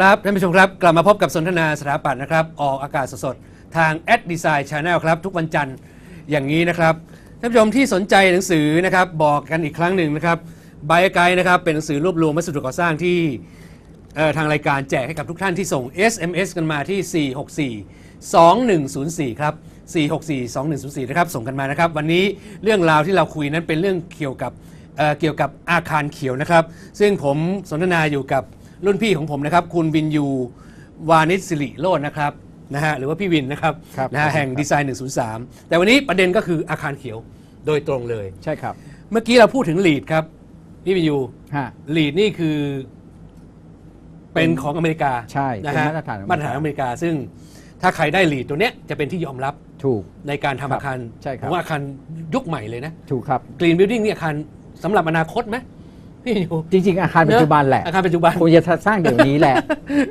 ครับท่านผู้ชมครับ กลับมาพบกับสนทนาสถาปัตย์นะครับ ออกอากาศสดๆทาง a d Design Channel ครับ ทุกวันจันทร์อย่างนี้นะครับท่านผู้ชมที่สนใจหนังสือนะครับบอกกันอีกครั้งหนึ่งนะครับไบไกด์นะครับเป็นหนังสือรวบรวมวัสดุก่อสร้างที่ทางรายการแจกให้กับทุกท่านที่ส่ง SMS กันมาที่ 464 2104 ครับ 464 2104 นะครับ ส่งกันมานะครับ วันนี้เรื่องราวที่เราคุยนั้นเป็นเรื่องเกี่ยวกับเเกี่ยวกับอาคารเขียวนะครับ ซึ่งผมสนทนาอยู่กับ รุ่นพี่ของผมนะครับ คุณวินยูวานิชสิริโรจน์นะครับนะฮะหรือว่าพี่วินนะครับครับนะฮะขอบคุณแห่งครับดีไซน์ 103 แต่วันนี้ประเด็นก็คืออาคารเขียวโดยตรงเลย ใช่ครับ เมื่อกี้เราพูดถึงลีดครับพี่วินยูฮะลีดนี่คือ เป็นของอเมริกาใช่นะเป็นฮะมาตรฐานของอเมริกา มาตรฐานอเมริกา ซึ่งถ้าใครได้ลีดตัวเนี้ยจะเป็นที่ยอมรับถูก ในการทำครับอาคารใช่ครับผมว่าอาคารยุคใหม่เลยนะถูกครับ กรีนบิลดิ้งนี่อาคารสำหรับอนาคตไหม พี่วินยูจริง ๆ อาคารปัจจุบันแหละอาคารปัจจุบันควรจะสร้างเดี๋ยวนี้แหละ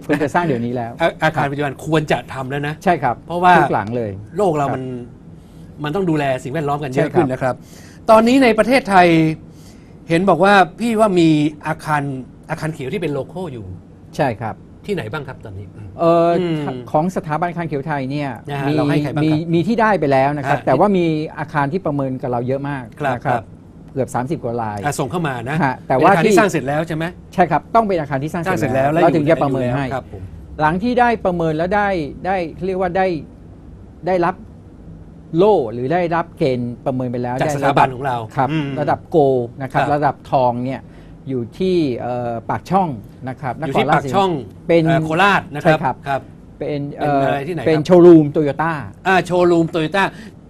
ควรจะสร้างเดี๋ยวนี้แล้ว อาอาคารปัจจุบันควรจะทำแล้วนะ ใช่ครับ เพราะว่าทุกหลังเลย โลกเราครับมันมันต้องดูแลสิ่งแวดล้อมกันเยใช่อะครับขึ้นนะครับ ตอนนี้ในประเทศไทยเห็นบอกว่าพี่ว่ามีอาคารอาคารเขียวที่เป็นโลโก้อยู่ ใช่ครับ ที่ไหนบ้างครับตอนนี้เอ่ออมของสถาบันอาคารเขียวไทยเนี่ยนะฮะมีเราให้ใครบ้างมีครับมีที่ได้ไปแล้วนะครับฮะแต่ว่ามีอาคารที่ประเมินกับเราเยอะมากครับนะครับ เกือบ 30 กว่าลายอะส่งเข้ามานะฮะแต่ว่าเป็นอาคารที่ที่สร้างเสร็จแล้วใช่ไหมใช่ครับ ต้องเป็นอาคารที่สร้างสร้างเสเสร็ร็จจแล้แล้ววเราถึงจะประเมินอยู่แล้วให้ ครับผม หลังที่ได้ประเมินแล้วได้ได้เรียกว่าได้ได้รับโล่หรือได้รับเกณฑ์ประเมินไปแล้วจากได้สถาบันของเราครับอืมระดับโกนะครับครับ ระดับทองเนี่ยอยู่ที่เอ่อปากช่องนะครับอยู่ที่นครรปากชสี ช่องเป็นอ่อโคราชนะครับใช่ครับ ครับ เป็นเป็นอะไรที่ไหนครับ เป็นโชว์รูมโตโยต้า อ่าโชว์รูมโตโยต้า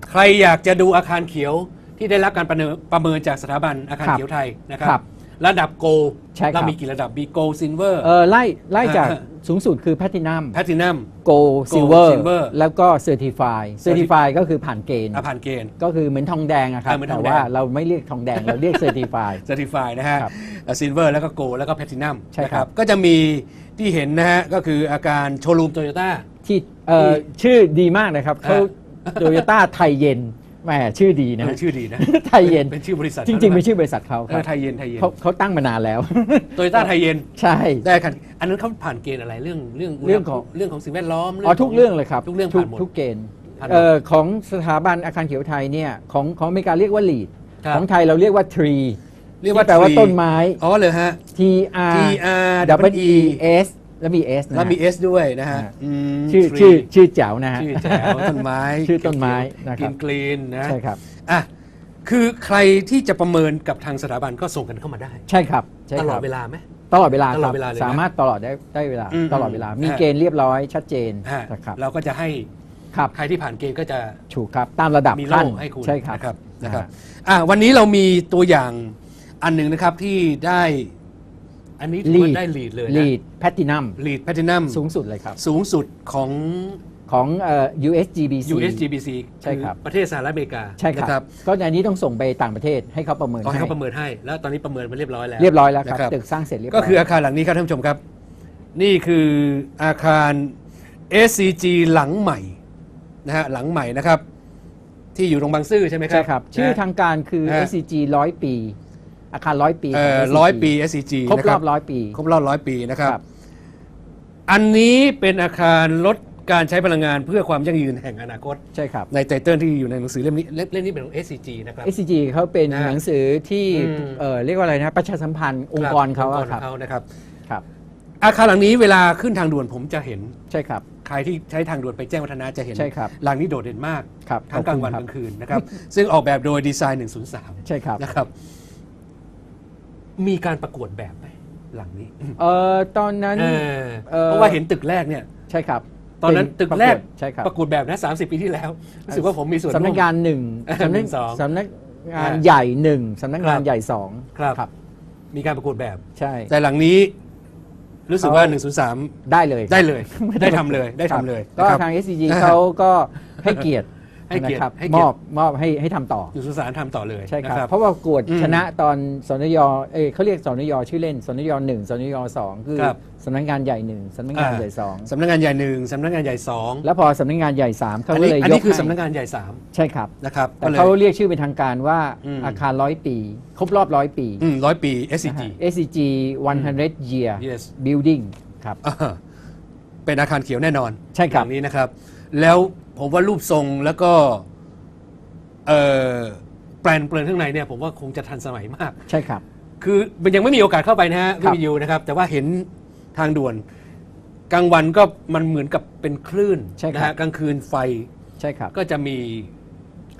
ใครอยากจะดูอาคารเขียว ที่ได้รับการประเมินประเมินจากสถาบันอาคารครับเขียวไทยนะครับ ครับระดับโกใช่ครับ เรามีกี่ระดับมีโกซินเวอร์เออไล่ไล่จากอ่าสูงสุดคือแพ t ตินัม แพทินัม โกซิลเวอร์ Silver แล้วก็เซอร์ติฟายเซอร์ติฟายก็คือผ่านเกณฑ์ อาผ่านเกณฑ์ ก็คือเหมือนทองแดงอะครับอ่าเหมือนทแต่องแดง ว่าเราไม่เรียกทองแดง เราเรียกเซอร์ติฟาย เซอร์ติฟายนะฮะครับซินเวอร์แล้วก็โกแล้วก็แพทินัมใช่นะครับ ก็จะมีที่เห็นนะฮะ ก็คืออาการโชว์รูมโตโยต้า ที่เอ่อที่ชื่อดีมากนะครับเขาอ่า โตโยต้าไทยเย็น แหมชื่อดีนะชื่อดีนะ ไทยเย็น เป็นชื่อบริษัทจริงๆ เป็นชื่อบริษัทเขาเอครัอบไทยเย็นไทยเย็นเขาเขาตั้งมานานแล้วโตโยต้าไทยเย็น ใช่ ได้คันอันนั้นเขาผ่านเกณฑ์อะไรเรื่องเรื่องเรื่องของเรื่องของสิ่งแวดล้อมอ๋อทุกเรื่องเลยครับ ทุกเรื่องทุผ่ากนหมดทุกเกณฑ์ผ่านหมดเอ่อของสถาบันอาคารเขียวไทยเนี่ยของของอเมริกาเรียกว่า lead ครับของไทยเราเรียกว่า tree เรียกว่าที่แปลว่า tree ต้นไม้ อ๋อเลยฮะ T R T R W E E S แล้วมี S นะแล้วมี S ด้วยนะฮะฮะอืมชื่อ tree ชื่อชื่อแจ๋วนะฮะ ชื่อแจ๋วต้นไม้ชื่อต้นไม้นะคกิรับ นกรีนนะใช่ครับ อะคือใครที่จะประเมินกับทางสถาบันก็ส่งกันเข้ามาได้ ใช่ครับใช่ตคลอรัดบ เวลาไหม ตลอดเวลาตคลอรัดบเวลาเลยนะสามารถตลอดได้ได้เวลา อืมตลอดเวลา มีฮะ เกณฑ์เรียบร้อยชัดเจนฮะนะครับเราก็จะให้ครับใครที่ผ่านเกณฑ์ก็จะถูกครับตามระดับมีขั้นโล่ให้คุณใช่ครับนะครับนะครับฮอะวันนี้เรามีตัวอย่างอันหนึ่งนะครับที่ได้ อันนี้ถือว่าได้ลีดเลยนะลีดแพตตินัมลีดแพทินัมสูงสุดเลยครับ สูงสุดของ ของเอ่อ USGBC USGBC ใช่ครับ อประเทศสหรัฐอเมริกาใช่ครับนะก็อันนี้ต้องส่งไปต่างประเทศให้เขาประเมินขอให้ให้เขาประเมินให้ แล้วตอนนี้ประเมินมาเรียบร้อยแล้ว เรียบร้อยแล้วครับนะครับ ตึกสร้างเสร็จเรียบร้ก็อยคืออาคารหลังนี้ครับท่านผู้ชมครับ นี่คืออาคาร SCG หลังใหม่นะฮะหลังใหม่นะครับ ที่อยู่ตรงบางซื่อใช่ไหมครับใช่ครับ ชื่อทางการคือฮะ SCG ร้อยปี อาคารร้อยปีเอ่อของ SCG ร้อยปี SCG ครบนะรอบร้อยปี ครบรอบร้อยปีนะครับ ครับ อันนี้เป็นอาคารลดการใช้พลังงานเพื่อความยั่งยืนแห่งอนาคต ใช่ครับ ในไตเติลที่อยู่ในหนังสือเล่มนี้เล่มเล่มนี้เป็นของ SCG นะครับ SCG เขาเป็นนะฮะหนังสือที่อืม เอ่อเรียกว่าอะไรนะประชาสัมพันธ์องค์กรเขาองค์กอะรครับเขานะครับ ครับ อาคารหลังนี้เวลาขึ้นทางด่วนผมจะเห็น ใช่ครับ ใครที่ใช้ทางด่วนไปแจ้งวัฒนะจะเห็น ใช่ครับหลังนี้โดดเด่นมาก ครับทั้งกลางวันขกอบลางคุณคืนนะครับ ซึ่งออกแบบโดยดีไซน์ 103 ใช่ครับ นะครับ มีการประกวดแบบไหมหลังนี้เอ่อตอนนั้นเออเอ่อเพราะว่าเห็นตึกแรกเนี่ย ใช่ครับ ตอนนั้นเป็ตึกแรกประวดใช่ครับประกวดแบบนะ30ปีที่แล้วรู้สึกว่าผมมีส่วนสำนักร่วมงานหนึ่งเออสำนักหนึ่งสองสำนักงานอ่าใหญ่หนึ่งสำนักครังานบใหญ่สองครับครับ มีการประกวดแบบใช่ แต่หลังนี้รู้สึกว่าเขา103 ได้เลย ได้เลย ได้ทำเลย ได้ครับทำเลย ก็นะครับทาง SCG เขาก็ให้เกียรติ ให้เกียรตินะครับให้เกีมยรติอบมอบให้ให้ทำต่ออยู่สุสานทำต่อเลยใช่ครับนะเพราะว่ากวดอืมชนะตอนสนยเอ้ยเขาเรียกสนยชื่อเล่นสนยหนึ่งสนยสองคือครับ สำนักงานใหญ่หนึ่งสำนักงานอ่าใหญ่สองสำนักงานใหญ่หนึ่งสำนักงานใหญ่สองแล้วพอสำนักงานใหญ่สามเขาอันก็นี้เลยอันยนี้กคือให้สำนักงานใหญ่สามใช่ครับ นะครับแต่ก็เลย เขาเรียกชื่อเป็นทางการว่าอืม อาคารร้อยปี ครบรอบร้อยปีร้อยปี นะ SCG ฮะ SCG 100 year Yes building ครับ อ่าเป็นอาคารเขียวแน่นอนใช่ครับ อย่างนี้นะครับ แล้ว ผมว่ารูปทรงแล้วก็เอ่อแปลนเปลือนข้างในเนี่ยผมว่าคงจะทันสมัยมาก ใช่ครับ คือมันยังไม่มีโอกาสเข้าไปนะฮะครับพี่วิวนะครับ แต่ว่าเห็นทางด่วนกลางวันก็มันเหมือนกับเป็นคลื่นใช่ครับนะฮะกลางคืนไฟใช่ครับก็จะมี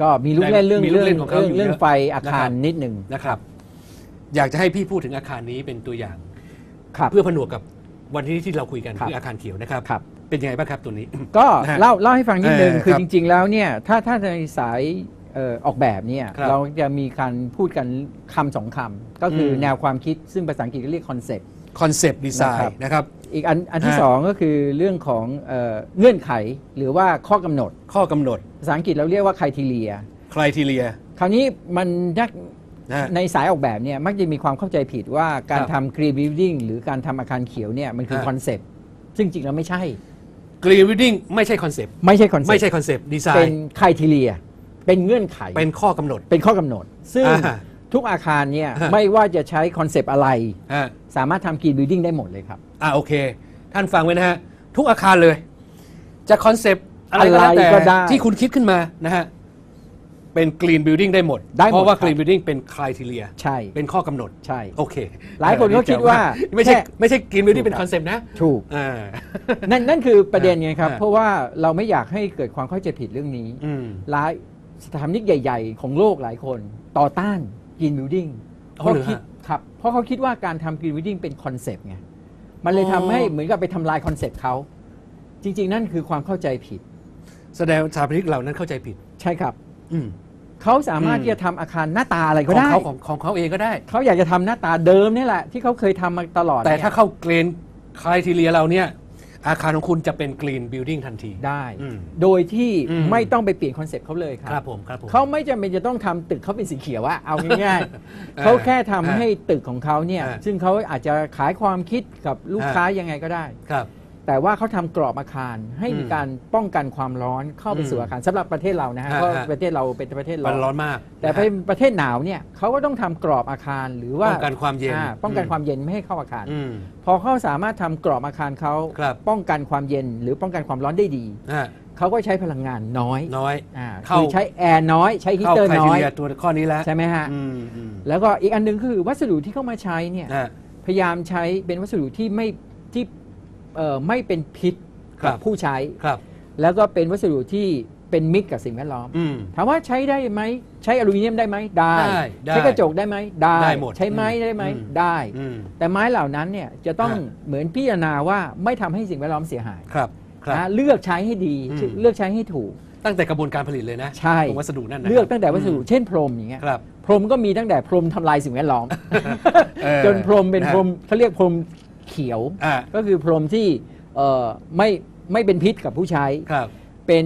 ก็มีลูกเล่นเรื่องมีลูกเรื่องเล่นของเขาอยู่เรื่องเยอะไฟอาคารนะครับนิดหนึ่งนะครับ อยากจะให้พี่พูดถึงอาคารนี้เป็นตัวอย่างครับเพื่อผนวกกับวันที่ที่เราคุยกันครับคืออาคารเขียวนะครับครับ เป็นยังไงบ้างครับตัวนี้ ก็นะฮะเล่าเล่าให้ฟังนิดนึง เออคือครับจริง ๆ แล้วเนี่ยถ้าถ้าในสายเอ่อออกแบบเนี่ยครับเราจะมีการพูดกันคำสองคำก็คืออม แนวความคิดซึ่งภาษาอังกฤษเรียกคอนเซ็ปต์ คอนเซปต์ดีไซนะครับ น์นะครับ อีกอันอันที่ฮะ สองก็คือเรื่องของเอ่อเงื่อนไขหรือว่าข้อกำหนด ข้อกำหนดภาษาอังกฤษเราเรียกว่า criteria คลทีเรีย คราวนี้มันยักนะฮะในสายออกแบบเนี่ยมักจะมีความเข้าใจผิดว่าการครับทำ green building หรือการทำอาคารเขียวเนี่ยมันคือฮะ คอนเซ็ปต์ซึ่งจริงแล้วไม่ใช่ กรีนวิดดิ้งไม่ใช่คอนเซปต์ไม่ใช่คอนเซ็ปต์ไม่ใช่คอนเซปต์ดีไซเป็นน์ criteria เป็นเงื่อนไข เป็นข้อกำหนด เป็นข้อกำหนด ซึ่งอ่าทุกอาคารเนี่ยฮะ ไม่ว่าจะใช้คอนเซปต์อะไร อ่า สามารถทำ green building ได้หมดเลยครับ อ่าโอเค ท่านฟังไว้นะฮะ ทุกอาคารเลย จะคอนเซปต์อะไรก็แล้วอะไรแต่ก็ได้ ที่คุณคิดขึ้นมานะฮะ เป็นกรีนบิลดิ้งได้หมด ได้หมดเพราะว่าคกรับรีนบิลดิ้งเป็นคลทีเรียใช่ เป็นข้อกำหนด ใช่ โอเคหลายคนก็คิดว่าไม่ใช่แค่ ไม่ใช่กรีนบิลดิ้งถูกเป็นคอนเซปต์นะถูก อ่า นั่นนั่นคือประเด็นไงครับ อ่า เพราะว่าเราไม่อยากให้เกิดความเข้าใจผิดเรื่องนี้ อืม หลายสถาปนิกใหญ่ ๆ ของโลกหลายคนต่อต้าน green building เพอ๋อราะเหรอฮะคิดครับเพราะเขาคิดว่าการทำ green building เป็นคอนเซปต์ไงมันเลยอ๋อทำให้เหมือนกับไปทำลายคอนเซปต์เขาจริง ๆ นั่นคือความเข้าใจผิดแสดงสถาปนิกเหล่านั้นเข้าใจผิด ใช่ครับ อืม เขาสามารถอืมที่จะทำอาคารหน้าตาอะไรขก็องได้ เขาของของเขาเองก็ได้ เขาอยากจะทำหน้าตาเดิมนี่แหละ ที่เขาเคยทำมาตลอดแต่นี่ยถ้าเข้าเกรนคลทีเรียเราเนี่ย อาคารของคุณจะเป็นกรีนบิลดิ้งทันที ได้ อืมโดยที่อืม ไม่ต้องไปเปลี่ยนคอนเซ็ปต์เขาเลยคครัรับบผมครับผม เขาไม่จำเป็นจะต้องทำตึกเขาเป็นสีเขียวอะเอาง่ายเออๆเขาแค่ทำให้ตึกของเขาเนี่ยเออซึ่งเขาอาจจะขายความคิดกับลูกเออค้ายังไงก็ได้ ครับ แต่ว่าเขาทำกรอบอาคารให้มีอืมการป้องกันความร้อนเข้าไปสู่อืมอาคารสำหรับประเทศเรานะฮะฮะเพราะฮะประเทศเราเป็นประเทศมันร้ร้ออนนมาก แต่นะไปฮะประเทศหนาวเนี่ยเขาก็ต้องทำกรอบอาคารหรือว่าป้องกันความเย็นอ่ป้องกันอืมความเย็นไม่ให้เข้าอาคารอืมพอเขาสามารถทำกรอบอาคารเขาครับป้องกันความเย็นหรือป้องกันความร้อนได้ดีอ่าเขาก็ใช้พลังงานน้อยน้อยอ่าเข้าคือใช้แอร์น้อยใช้ฮีเข้าเตอร์ใครน้ทีอยเรียตัวข้อนี้แล้วใช่ไหมฮะอืมอืมแล้วก็อีกอันหนึงคือวัสดุที่เข้ามาใช้เนี่ยอ่าพยายามใช้เป็นวัสดุที่ไม่ที่เอ่อ ไม่เป็นพิษครักับบ ผู้ใช้ครับ แล้วก็เป็นวัสดุที่เป็นมิตรกับสิ่งแวดล้อม อืม ถามว่าใช้ได้ไหมใช้อลูมิเนียมได้ไหมได้ ได้ได้ใช้กระจกได้ไหมได้ได้หมดใช้ไม้อืมได้ไหมอืม ได้ อืม แต่ไม้เหล่านั้นเนี่ยจะต้องฮะ เหมือนพิจารณาว่าไม่ทำให้สิ่งแวดล้อมเสียหายครับครับ นะเลือกใช้ให้ดีอืม เลือกใช้ให้ถูก ตั้งแต่กระบวนการผลิตเลยนะใช่ ของวัสดุนั่นนะเลือกตั้งแต่วัสดุอืมเช่นพรมอย่างเงี้ยครับ พรมก็มีตั้งแต่พรมทำลายสิ่งแวดล้อม เออจนพรมเป็นนะฮะพรมเขาเรียกพรม เขียว อ่า ก็คือพรมที่เอ่อไม่ไม่เป็นพิษกับผู้ใช้ ครับเป็น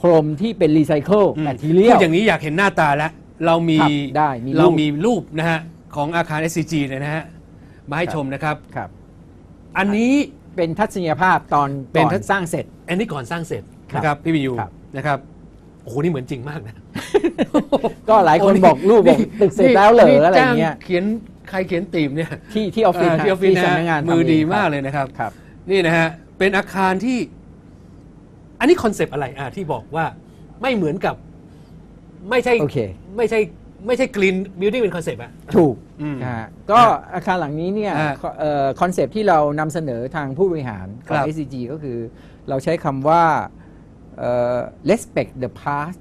พรมที่เป็นรีไซเคิลอืมแมททีเรีย พูลดอย่างนี้อยากเห็นหน้าตาแล้ว เรามีครับได้มีเรารูปมีรูปนะฮะ ของอาคาร SCG เนี่ยนะฮะ มาให้ชมนะครับ ครับ อันนี้ เป็นทัศนียภาพตอนเป็นก่อนทัศ สร้างเสร็จ อันนี้ก่อนสร้างเสร็จครับนะครับพี่วิยูครับ นะครับ โอ้โหนี่เหมือนจริงมากนะก็หลายคนบอกรูปบอกตึกเสร็จแล้วเหรออะไรอย่างเงี้ย จ้าเขียน ใครเขียนตีมเนี่ยที่ที่ออฟฟิศเที่ออฟฟิศที่นะสำฮะนักงานมือทำเงดีครับมากเลยนะครับครับ นี่นะฮะเป็นอาคารที่ อันนี้คอนเซปต์อะไรอะที่บอกว่าไม่เหมือนกับ ไม่ใช่โอเคไม่ใช่ไม่ใช่กรีนบิวตี้เป็นคอนเซปต์อะถูกอืมนะฮะก็อาคารหลังนี้เนี่ยฮะคอนเซปต์ที่เรานำเสนอทางผู้บริหารขคองรับ SCG ก็คือเราใช้คำว่าเอ่อ respect the past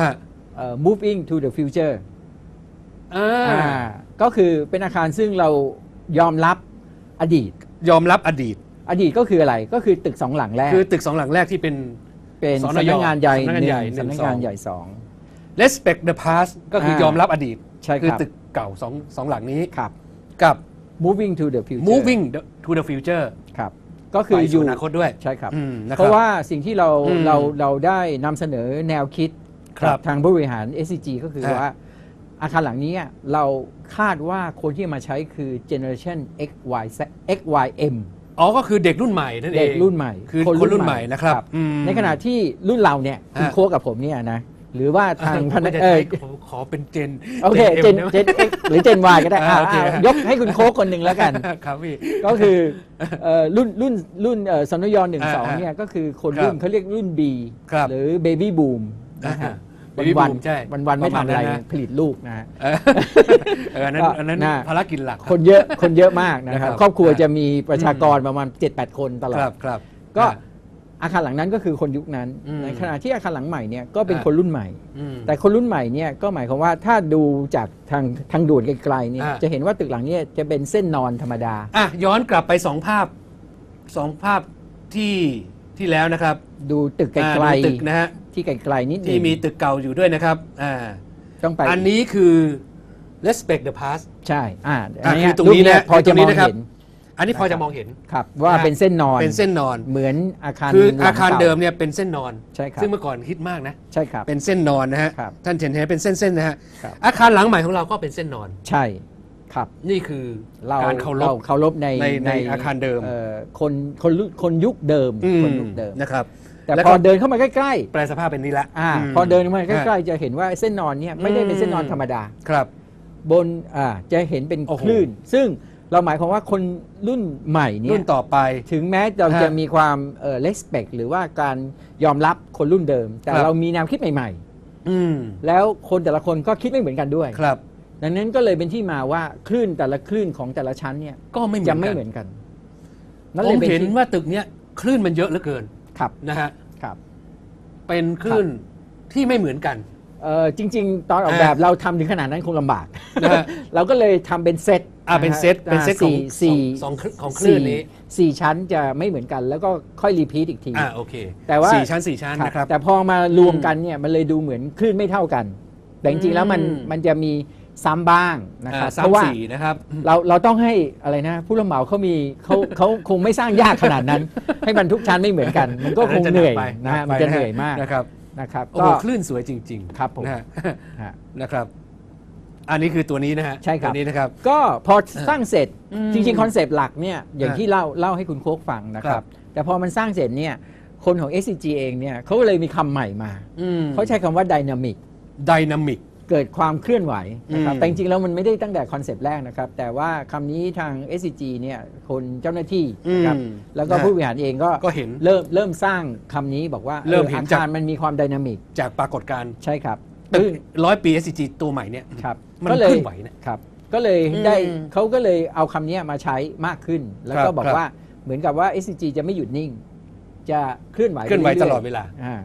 ฮะเอ่อ moving to the future อ่าอ่า ก็คือเป็นอาคารซึ่งเรายอมรับอดีต ยอมรับอดีต อดีตก็คืออะไรก็คือตึกสองหลังแรก คือตึกสองหลังแรกที่เป็น เป็นสนสำนักงานใหญ่สำนักงานใหญ่นึ่หนึ่งสำนักสองงานใหญ่สอง respect the past ก็คืออ่ายยอมรับอดีตใช่ครับคือตึกเก่าสองสองหลังนี้ครับ กับ moving to the future moving the- to the future ครับก็คือไปอสู่ยู่อนาคตด้วย ใช่ครับ อืมนะครับเพราะว่าสิ่งที่เราอืมเราเราได้นำเสนอแนวคิดครับกัทางผู้บริหาร SCG ก็คือฮะว่า อาคารหลังนี้เราคาดว่าคนที่มาใช้คือ generation X Y Z X Y M อ๋อ ก็คือเด็กรุ่นใหม่นั่นเอง เด็กรุ่นใหม่ คือคนรุ่นใหม่นะครับอืมในขณะที่รุ่นเราเนี่ยคุณฮะโค้กกับผมเนี่ยนะ หรือว่าทางผมพนัก็กจะเอใช้อขอขอเป็นเจน โอเค เจน M เจน X หรือเจน Y ก็ได้อ่าอ่าโอเคอ่ายกให้คุณโค้กคนหนึ่งแล้วกันครับพี่ก็คือเอ่อรุ่นรุ่นรุ่นเอ่อสนยหนึ่งสองอ่าเนี่ยก็คือคนครับรุ่นเขาเรียกรุ่น B ครับหรือเบบี้บูมนะฮะ อ่า Baby วัน boom ใช่วันวันๆไม่ทำอะไรประมาณนั้นนะผลิตลูกนะฮะเออเอออันนั้นก็อันนั้นน่าภารกิจหลักคนเยอะคนเยอะมากนะคนะครัรับบครอบครัวอ่าจะมีประชากรประมาณ 7-8 คนตลอคดรับครับก็อ่าอาคารหลังนั้นก็คือคนยุคนั้นอืมในขณะที่อาคารหลังใหม่เนี่ยก็เป็นอ่าคนรุ่นใหม่อืมแต่คนรุ่นใหม่เนี่ยก็หมายความว่าถ้าดูจากทางทางด่วนไกลๆเนี่ยอ่าจะเห็นว่าตึกหลังเนี้จะเป็นเส้นนอนธรรมดาอะย้อนกลับไปสองภาพสองภาพที่ที่แล้วนะครับ ดูตึกไกอ่าลดูตึกนะฮะๆ ที่ไกลๆนิดหนึที่งมีตึกเก่าอยู่ด้วยนะครับอ่าต้องไปอันนี้คือ respect the past ใช่อ่าอะนเยคือตรงนี้ปเยนะพอคือตจะรงมนี้องนะครับเห็นอันนี้พอจะมองเห็นครับว่านะเป็นเส้นนอนเป็นเส้นนอนเหมือนอาคารคือหลังอาคารก่เดิมเนี่ยเป็นเส้นนอนใช่ครับซึ่งเมื่อก่อนฮิตมากนะใช่ครับเป็นเส้นนอนนะฮะครับท่านเห็นเห็นเป็นเส้นๆนะฮะครับอาคารหลังใหม่ของเราก็เป็นเส้นนอนใช่ครับนี่คือเราการเคารพเคารพในในในอาคารเดิมอ่อคนคนรุ่นคนยุคเดิมอืมคนยุคเดิมนะครับ แต่แล้วพก็ อเดินเข้ามาใกล้แปลสภาพเป็นนี้ละๆอ่ามพอเดินเข้ามาใกล้ๆ จะเห็นว่าเส้นนอนเนี่ยไม่ได้เป็นเส้นนอนธรรมดาครับ บนอ่าจะเห็นเป็นโอ้โห คลื่น ซึ่งเราหมายความว่าคนรุ่นใหม่เนี่รุ่ยนต่อไป ถึงแม้เราฮะจะมีความเอ่อ respect หรือว่าการยอมรับคนรุ่นเดิม แต่ครับ เรามีแนวคิดใหม่ อืมๆ แล้วคนแต่ละคนก็คิดไม่เหมือนกันด้วย ครับ ดังนั้นก็เลยเป็นที่มาว่าคลื่นแต่ละคลื่นของแต่ละชั้นเนี่ยก็ไม่เหมืจะอนไม่กันเหมือนกันนั่นผเลยมเป็นเห็นที่ว่าตึกเนี้ยคลื่นมันเยอะเหลือเกินครับ นะฮะ ครับ เป็นคลื่นที่ไม่เหมือนกัน เอ่อจริง ๆ ตอนออกอ่าแบบเราทำถึงขนาดนั้นคงลำบาก นะฮะ เราก็เลยทำเป็นเซตอ่าเป็นเซตเป็นเซตของสี่สองสองของคลื่นนี้สี่สี่ชั้นจะไม่เหมือนกัน แล้วก็ค่อยรีพีทอีกที อ่าโอเคแต่ว่า สี่ชั้นสี่ชั้นนะครับ แต่พอมารวมกันเนี่ยมันเลยดูเหมือนคลื่นไม่เท่ากัน แต่จริงๆแล้วมันอืม มันจะมี ซ้ำบ้างนะครับอ่าเพราะสามว่าสี่นะครับเราเราต้องให้อะไรนะ ผู้รับเหมาเขามีเขาเขาคงไม่สร้างยากขนาดนั้น ให้มันทุกชั้นไม่เหมือนกัน มันก็คงเหนื่อยนะฮะมันจะเหนื่อยมากนะครับนะครับโอ้ก็โหคลื่นสวยจริง ๆ ครับผมนะฮะฮะนะครับ อันนี้คือตัวนี้นะฮะใช่ครับตัวนี้นะครับ ก็พอสร้างเสร็จอืมจริงๆคอนเซปต์หลักเนี่ยอย่างอ่าที่เล่าเล่าให้คุณโค้กฟังนะคครัรับบแต่พอมันสร้างเสร็จเนี่ยคนของ SCG เองเนี่ยเขาก็เลยมีคำใหม่มาอืมเขาใช้คำว่า dynamic ดินามิก เกิดความเคลื่อนไหวนะครับ อืม แต่จริงๆแล้วมันไม่ได้ตั้งแต่คอนเซปต์แรกนะครับ แต่ว่าคำนี้ทาง SCG เนี่ยคนเจ้าหน้าที่นะครับอืมแล้วก็นะฮะผู้บริหารเองก็ก็เห็นเริ่มเริ่มสร้างคำนี้บอกว่าเริ่มเห็นอออาจาก คารมันมีความไดนามิกจากปรากฏการณ์ใช่ครับตึกซึ่งร้อยปี SCG ตัวใหม่เนี่ย ครับมันก็เลยเคลื่อนไหวเนี่ยครับ ก็เลยอืมได้เขาก็เลยเอาคำนี้มาใช้มากขึ้น แล้วครัก็บบอกครับ ว่าเหมือนกับว่า SCG จะไม่หยุดนิ่ง จะเคลื่อนไหวเคลื่อนไหวไปรื่ยๆตลอดเวลา อ่า